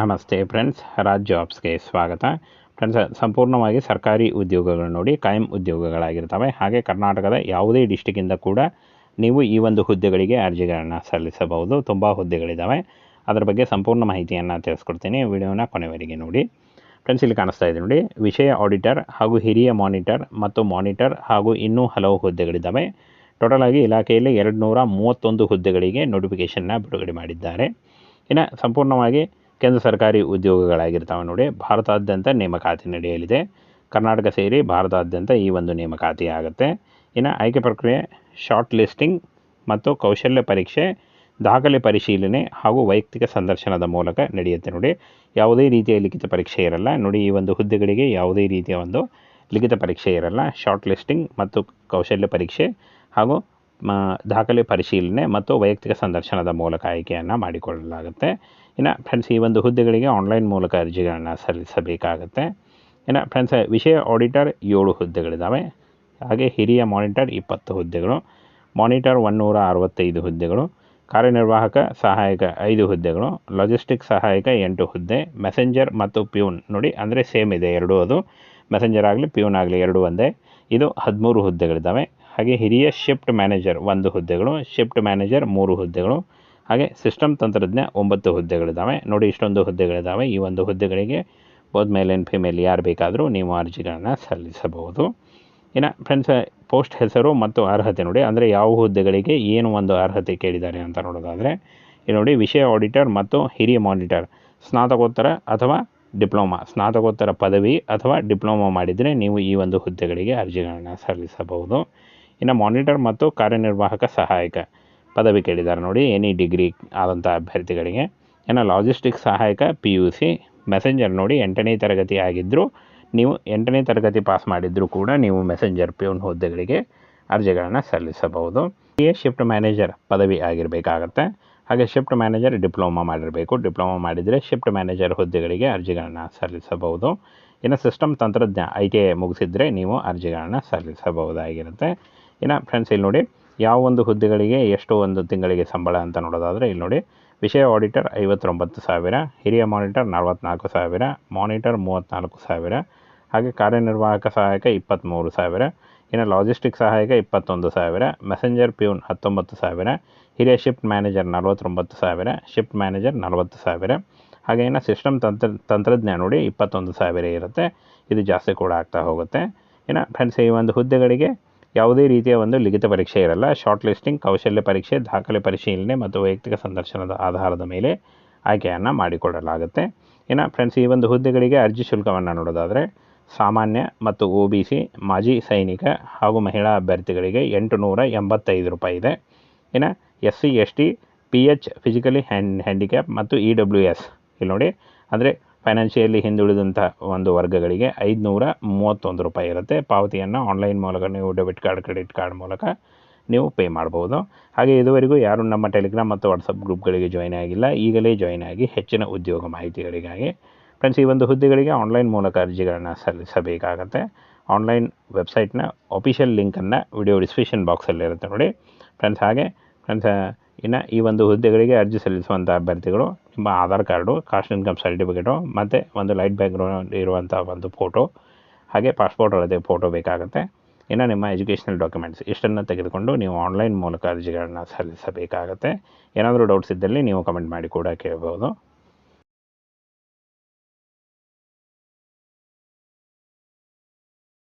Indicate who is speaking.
Speaker 1: ನಮಸ್ತೆ ಫ್ರೆಂಡ್ಸ್ ರಾಜ್ ಜಾಬ್ಸ್ಗೆ ಸ್ವಾಗತ. ಫ್ರೆಂಡ್ಸ್, ಸಂಪೂರ್ಣವಾಗಿ ಸರ್ಕಾರಿ ಉದ್ಯೋಗಗಳು ನೋಡಿ, ಕಾಯಂ ಉದ್ಯೋಗಗಳಾಗಿರ್ತವೆ. ಹಾಗೆ ಕರ್ನಾಟಕದ ಯಾವುದೇ ಡಿಸ್ಟಿಕ್ಕಿಂದ ಕೂಡ ನೀವು ಈ ಒಂದು ಹುದ್ದೆಗಳಿಗೆ ಅರ್ಜಿಗಳನ್ನು ಸಲ್ಲಿಸಬಹುದು. ತುಂಬ ಹುದ್ದೆಗಳಿದ್ದಾವೆ ಅದರ ಬಗ್ಗೆ ಸಂಪೂರ್ಣ ಮಾಹಿತಿಯನ್ನು ತಿಳಿಸ್ಕೊಡ್ತೀನಿ ವಿಡಿಯೋನ ಕೊನೆವರೆಗೆ ನೋಡಿ. ಫ್ರೆಂಡ್ಸ್, ಇಲ್ಲಿ ಕಾಣಿಸ್ತಾ ಇದೆ ನೋಡಿ, ವಿಷಯ ಆಡಿಟರ್ ಹಾಗೂ ಹಿರಿಯ ಮಾನಿಟರ್ ಮತ್ತು ಮಾನಿಟರ್ ಹಾಗೂ ಇನ್ನೂ ಹಲವು ಹುದ್ದೆಗಳಿದ್ದಾವೆ ಟೋಟಲ್ ಆಗಿ ಇಲಾಖೆಯಲ್ಲಿ ಎರಡು ನೂರ ಮೂವತ್ತೊಂದು ಹುದ್ದೆಗಳಿಗೆ ನೋಟಿಫಿಕೇಷನ್ನ ಬಿಡುಗಡೆ ಮಾಡಿದ್ದಾರೆ. ಇನ್ನು ಸಂಪೂರ್ಣವಾಗಿ ಕೇಂದ್ರ ಸರ್ಕಾರಿ ಉದ್ಯೋಗಗಳಾಗಿರ್ತಾವೆ ನೋಡಿ ಭಾರತಾದ್ಯಂತ ನೇಮಕಾತಿ ನಡೆಯಲಿದೆ. ಕರ್ನಾಟಕ ಸೇರಿ ಭಾರತಾದ್ಯಂತ ಈ ಒಂದು ನೇಮಕಾತಿ ಆಗುತ್ತೆ. ಇನ್ನು ಆಯ್ಕೆ ಪ್ರಕ್ರಿಯೆ ಶಾರ್ಟ್ ಲಿಸ್ಟಿಂಗ್ ಮತ್ತು ಕೌಶಲ್ಯ ಪರೀಕ್ಷೆ, ದಾಖಲೆ ಪರಿಶೀಲನೆ ಹಾಗೂ ವೈಯಕ್ತಿಕ ಸಂದರ್ಶನದ ಮೂಲಕ ನಡೆಯುತ್ತೆ ನೋಡಿ. ಯಾವುದೇ ರೀತಿಯ ಲಿಖಿತ ಪರೀಕ್ಷೆ ಇರಲ್ಲ. ನೋಡಿ, ಈ ಒಂದು ಹುದ್ದೆಗಳಿಗೆ ಯಾವುದೇ ರೀತಿಯ ಒಂದು ಲಿಖಿತ ಪರೀಕ್ಷೆ ಇರಲ್ಲ. ಶಾರ್ಟ್ ಲಿಸ್ಟಿಂಗ್ ಮತ್ತು ಕೌಶಲ್ಯ ಪರೀಕ್ಷೆ ಹಾಗೂ ದಾಖಲೆ ಪರಿಶೀಲನೆ ಮತ್ತು ವೈಯಕ್ತಿಕ ಸಂದರ್ಶನದ ಮೂಲಕ ಆಯ್ಕೆಯನ್ನು ಮಾಡಿಕೊಳ್ಳಲಾಗುತ್ತೆ. ಇನ್ನು ಫ್ರೆಂಡ್ಸ್ ಈ ಒಂದು ಹುದ್ದೆಗಳಿಗೆ ಆನ್ಲೈನ್ ಮೂಲಕ ಅರ್ಜಿಗಳನ್ನು ಸಲ್ಲಿಸಬೇಕಾಗುತ್ತೆ. ಇನ್ನು ಫ್ರೆಂಡ್ಸ್ ವಿಷಯ ಆಡಿಟರ್ ಏಳು ಹುದ್ದೆಗಳಿದ್ದಾವೆ ಹಾಗೆ ಹಿರಿಯ ಮಾನಿಟರ್ ಇಪ್ಪತ್ತು ಹುದ್ದೆಗಳು ಮಾನಿಟರ್ ಒನ್ನೂರ ಅರವತ್ತೈದು ಹುದ್ದೆಗಳು, ಕಾರ್ಯನಿರ್ವಾಹಕ ಸಹಾಯಕ ಐದು ಹುದ್ದೆಗಳು ಲಾಜಿಸ್ಟಿಕ್ ಸಹಾಯಕ ಎಂಟು ಹುದ್ದೆ ಮೆಸೆಂಜರ್ ಮತ್ತು ಪ್ಯೂನ್ ನೋಡಿ, ಅಂದರೆ ಸೇಮ್ ಇದೆ ಎರಡೂ ಅದು. ಮೆಸೆಂಜರ್ ಆಗಲಿ ಪ್ಯೂನ್ ಆಗಲಿ ಎರಡೂ ಒಂದೇ. ಇದು ಹದಿಮೂರು ಹುದ್ದೆಗಳಿದ್ದಾವೆ ಹಾಗೆ ಹಿರಿಯ ಶಿಫ್ಟ್ ಮ್ಯಾನೇಜರ್ ಒಂದು ಹುದ್ದೆಗಳು, ಶಿಫ್ಟ್ ಮ್ಯಾನೇಜರ್ ಮೂರು ಹುದ್ದೆಗಳು, ಹಾಗೆ ಸಿಸ್ಟಮ್ ತಂತ್ರಜ್ಞ ಒಂಬತ್ತು ಹುದ್ದೆಗಳಿದ್ದಾವೆ ನೋಡಿ ಇಷ್ಟೊಂದು ಹುದ್ದೆಗಳಿದ್ದಾವೆ ಈ ಒಂದು ಹುದ್ದೆಗಳಿಗೆ ಬೋದ್ ಮೇಲ್ ಆ್ಯಂಡ್ ಫಿಮೇಲ್ ಯಾರು ಬೇಕಾದರೂ ನೀವು ಅರ್ಜಿಗಳನ್ನು ಸಲ್ಲಿಸಬಹುದು. ಇನ್ನು ಫ್ರೆಂಡ್ಸ್ ಪೋಸ್ಟ್ ಹೆಸರು ಮತ್ತು ಅರ್ಹತೆ ನೋಡಿ. ಅಂದರೆ ಯಾವ ಹುದ್ದೆಗಳಿಗೆ ಏನು ಒಂದು ಅರ್ಹತೆ ಕೇಳಿದ್ದಾರೆ ಅಂತ ನೋಡೋದಾದರೆ ಇಲ್ಲಿ ನೋಡಿ ವಿಷಯ ಆಡಿಟರ್ ಮತ್ತು ಹಿರಿಯ ಮಾನಿಟರ್ ಸ್ನಾತಕೋತ್ತರ ಅಥವಾ ಡಿಪ್ಲೊಮಾ. ಸ್ನಾತಕೋತ್ತರ ಪದವಿ ಅಥವಾ ಡಿಪ್ಲೊಮಾ ಮಾಡಿದರೆ ನೀವು ಈ ಒಂದು ಹುದ್ದೆಗಳಿಗೆ ಅರ್ಜಿಗಳನ್ನು ಸಲ್ಲಿಸಬಹುದು. ಇನ್ನು ಮಾನಿಟರ್ ಮತ್ತು ಕಾರ್ಯನಿರ್ವಾಹಕ ಸಹಾಯಕ ಪದವಿ ಕೇಳಿದ್ದಾರೆ ನೋಡಿ. ಎನಿ ಡಿಗ್ರಿ ಆದಂಥ ಅಭ್ಯರ್ಥಿಗಳಿಗೆ. ಇನ್ನು ಲಾಜಿಸ್ಟಿಕ್ ಸಹಾಯಕ ಪಿ ಯು ಸಿ ಮೆಸೆಂಜರ್ ನೋಡಿ. ಎಂಟನೇ ತರಗತಿ ಆಗಿದ್ದರೂ ನೀವು, ಎಂಟನೇ ತರಗತಿ ಪಾಸ್ ಮಾಡಿದರೂ ಕೂಡ ನೀವು ಮೆಸೆಂಜರ್ ಪ್ಯೂನ್ ಹುದ್ದೆಗಳಿಗೆ ಅರ್ಜಿಗಳನ್ನು ಸಲ್ಲಿಸಬಹುದು. ಎ ಶಿಫ್ಟ್ ಮ್ಯಾನೇಜರ್ ಪದವಿ ಆಗಿರಬೇಕಾಗತ್ತೆ. ಹಾಗೆ ಶಿಫ್ಟ್ ಮ್ಯಾನೇಜರ್ ಡಿಪ್ಲೊಮಾ ಮಾಡಿರಬೇಕು. ಡಿಪ್ಲೊಮಾ ಮಾಡಿದರೆ ಶಿಫ್ಟ್ ಮ್ಯಾನೇಜರ್ ಹುದ್ದೆಗಳಿಗೆ ಅರ್ಜಿಗಳನ್ನು ಸಲ್ಲಿಸಬಹುದು. ಇನ್ನು ಸಿಸ್ಟಮ್ ತಂತ್ರಜ್ಞ ಐ ಟಿ ಐ ಮುಗಿಸಿದರೆ ನೀವು ಅರ್ಜಿಗಳನ್ನು ಸಲ್ಲಿಸಬಹುದಾಗಿರುತ್ತೆ. ಇನ್ನು ಫ್ರೆಂಡ್ಸ್ ಇಲ್ಲಿ ನೋಡಿ, ಯಾವ ಒಂದು ಹುದ್ದೆಗಳಿಗೆ ಎಷ್ಟು ಒಂದು ತಿಂಗಳಿಗೆ ಸಂಬಳ ಅಂತ ನೋಡೋದಾದರೆ ಇಲ್ಲಿ ನೋಡಿ, ವಿಷಯ ಆಡಿಟರ್ ಐವತ್ತೊಂಬತ್ತು ಸಾವಿರ, ಹಿರಿಯ ಮಾನಿಟರ್ ನಲವತ್ತ್ನಾಲ್ಕು ಸಾವಿರ ಮಾನಿಟರ್ ಮೂವತ್ತ್ನಾಲ್ಕು ಸಾವಿರ, ಹಾಗೆ ಕಾರ್ಯನಿರ್ವಾಹಕ ಸಹಾಯಕ ಇಪ್ಪತ್ತ್ಮೂರು ಸಾವಿರ, ಇನ್ನು ಲಾಜಿಸ್ಟಿಕ್ ಸಹಾಯಕ ಇಪ್ಪತ್ತೊಂದು ಸಾವಿರ ಮೆಸೆಂಜರ್ ಪ್ಯೂನ್ ಹತ್ತೊಂಬತ್ತು ಸಾವಿರ, ಹಿರಿಯ ಶಿಫ್ಟ್ ಮ್ಯಾನೇಜರ್ ನಲವತ್ತೊಂಬತ್ತು ಸಾವಿರ ಶಿಫ್ಟ್ ಮ್ಯಾನೇಜರ್ ನಲವತ್ತು ಸಾವಿರ, ಹಾಗೆ ಇನ್ನು ಸಿಸ್ಟಮ್ ತಂತ್ರ ತಂತ್ರಜ್ಞಾನ ನೋಡಿ ಇಪ್ಪತ್ತೊಂದು ಸಾವಿರ ಇರುತ್ತೆ, ಇದು ಜಾಸ್ತಿ ಕೂಡ ಆಗ್ತಾ ಹೋಗುತ್ತೆ. ಇನ್ನು ಫ್ರೆಂಡ್ಸ್ ಈ ಒಂದು ಹುದ್ದೆಗಳಿಗೆ ಯಾವುದೇ ರೀತಿಯ ಒಂದು ಲಿಖಿತ ಪರೀಕ್ಷೆ ಇರಲ್ಲ. ಶಾರ್ಟ್ ಲಿಸ್ಟಿಂಗ್ ಕೌಶಲ್ಯ ಪರೀಕ್ಷೆ, ದಾಖಲೆ ಪರಿಶೀಲನೆ ಮತ್ತು ವೈಯಕ್ತಿಕ ಸಂದರ್ಶನದ ಆಧಾರದ ಮೇಲೆ ಆಯ್ಕೆಯನ್ನು ಮಾಡಿಕೊಡಲಾಗುತ್ತೆ ಇನ್ನು ಫ್ರೆಂಡ್ಸ್ ಈ ಒಂದು ಹುದ್ದೆಗಳಿಗೆ ಅರ್ಜಿ ಶುಲ್ಕವನ್ನು ನೋಡೋದಾದರೆ ಸಾಮಾನ್ಯ ಮತ್ತು ಒ ಬಿ ಸಿ ಮಾಜಿ ಸೈನಿಕ ಹಾಗೂ ಮಹಿಳಾ ಅಭ್ಯರ್ಥಿಗಳಿಗೆ ಎಂಟು ನೂರ ಎಂಬತ್ತೈದು ರೂಪಾಯಿ ಇದೆ. ಇನ್ನು S C S T P H physically hand handicap ಮತ್ತು ಇ ಡಬ್ಲ್ಯೂ ಎಸ್ ಇಲ್ಲಿ ನೋಡಿ, ಅಂದರೆ ಫೈನಾನ್ಷಿಯಲಿ ಹಿಂದುಳಿದಂಥ ಒಂದು ವರ್ಗಗಳಿಗೆ ಐದುನೂರ ಮೂವತ್ತೊಂದು ರೂಪಾಯಿ ಇರುತ್ತೆ. ಪಾವತಿಯನ್ನು ಆನ್ಲೈನ್ ಮೂಲಕ ನೀವು ಡೆಬಿಟ್ ಕಾರ್ಡ್ ಕ್ರೆಡಿಟ್ ಕಾರ್ಡ್ ಮೂಲಕ ನೀವು ಪೇ ಮಾಡ್ಬೋದು. ಹಾಗೆ ಇದುವರೆಗೂ ಯಾರು ನಮ್ಮ ಟೆಲಿಗ್ರಾಮ್ ಮತ್ತು ವಾಟ್ಸಪ್ ಗ್ರೂಪ್ಗಳಿಗೆ ಜಾಯ್ನ್ ಆಗಿಲ್ಲ. ಈಗಲೇ ಜಾಯ್ನ್ ಆಗಿ ಹೆಚ್ಚಿನ ಉದ್ಯೋಗ ಮಾಹಿತಿಗಳಿಗಾಗಿ. ಫ್ರೆಂಡ್ಸ್ ಈ ಒಂದು ಹುದ್ದೆಗಳಿಗೆ ಆನ್ಲೈನ್ ಮೂಲಕ ಅರ್ಜಿಗಳನ್ನು ಸಲ್ಲಿಸಬೇಕಾಗತ್ತೆ. ಆನ್ಲೈನ್ ವೆಬ್ಸೈಟ್ನ ಅಫಿಷಿಯಲ್ ಲಿಂಕನ್ನು ವಿಡಿಯೋ ಡಿಸ್ಕ್ರಿಪ್ಷನ್ ಬಾಕ್ಸಲ್ಲಿರುತ್ತೆ ನೋಡಿ. ಫ್ರೆಂಡ್ಸ್ ಹಾಗೆ ಫ್ರೆಂಡ್ಸ್ ಇನ್ನು ಈ ಒಂದು ಹುದ್ದೆಗಳಿಗೆ ಅರ್ಜಿ ಸಲ್ಲಿಸುವಂಥ ಅಭ್ಯರ್ಥಿಗಳು ನಿಮ್ಮ Aadhaar card, caste income certificate, ಮತ್ತು ಒಂದು ಲೈಟ್ ಬ್ಯಾಕ್ಗ್ರೌಂಡ್ ಇರುವಂಥ ಒಂದು ಫೋಟೋ, ಹಾಗೆ ಪಾಸ್ಪೋರ್ಟ್ ಅಲ್ಲದೆ ಫೋಟೋ ಬೇಕಾಗುತ್ತೆ. ಇನ್ನು ನಿಮ್ಮ ಎಜುಕೇಷನಲ್ ಡಾಕ್ಯುಮೆಂಟ್ಸ್ ಇಷ್ಟನ್ನು ತೆಗೆದುಕೊಂಡು ನೀವು ಆನ್ಲೈನ್ ಮೂಲಕ ಅರ್ಜಿಗಳನ್ನು ಸಲ್ಲಿಸಬೇಕಾಗತ್ತೆ. ಏನಾದರೂ ಡೌಟ್ಸ್ ಇದ್ದಲ್ಲಿ ನೀವು ಕಮೆಂಟ್ ಮಾಡಿ ಕೂಡ ಕೇಳ್ಬೋದು.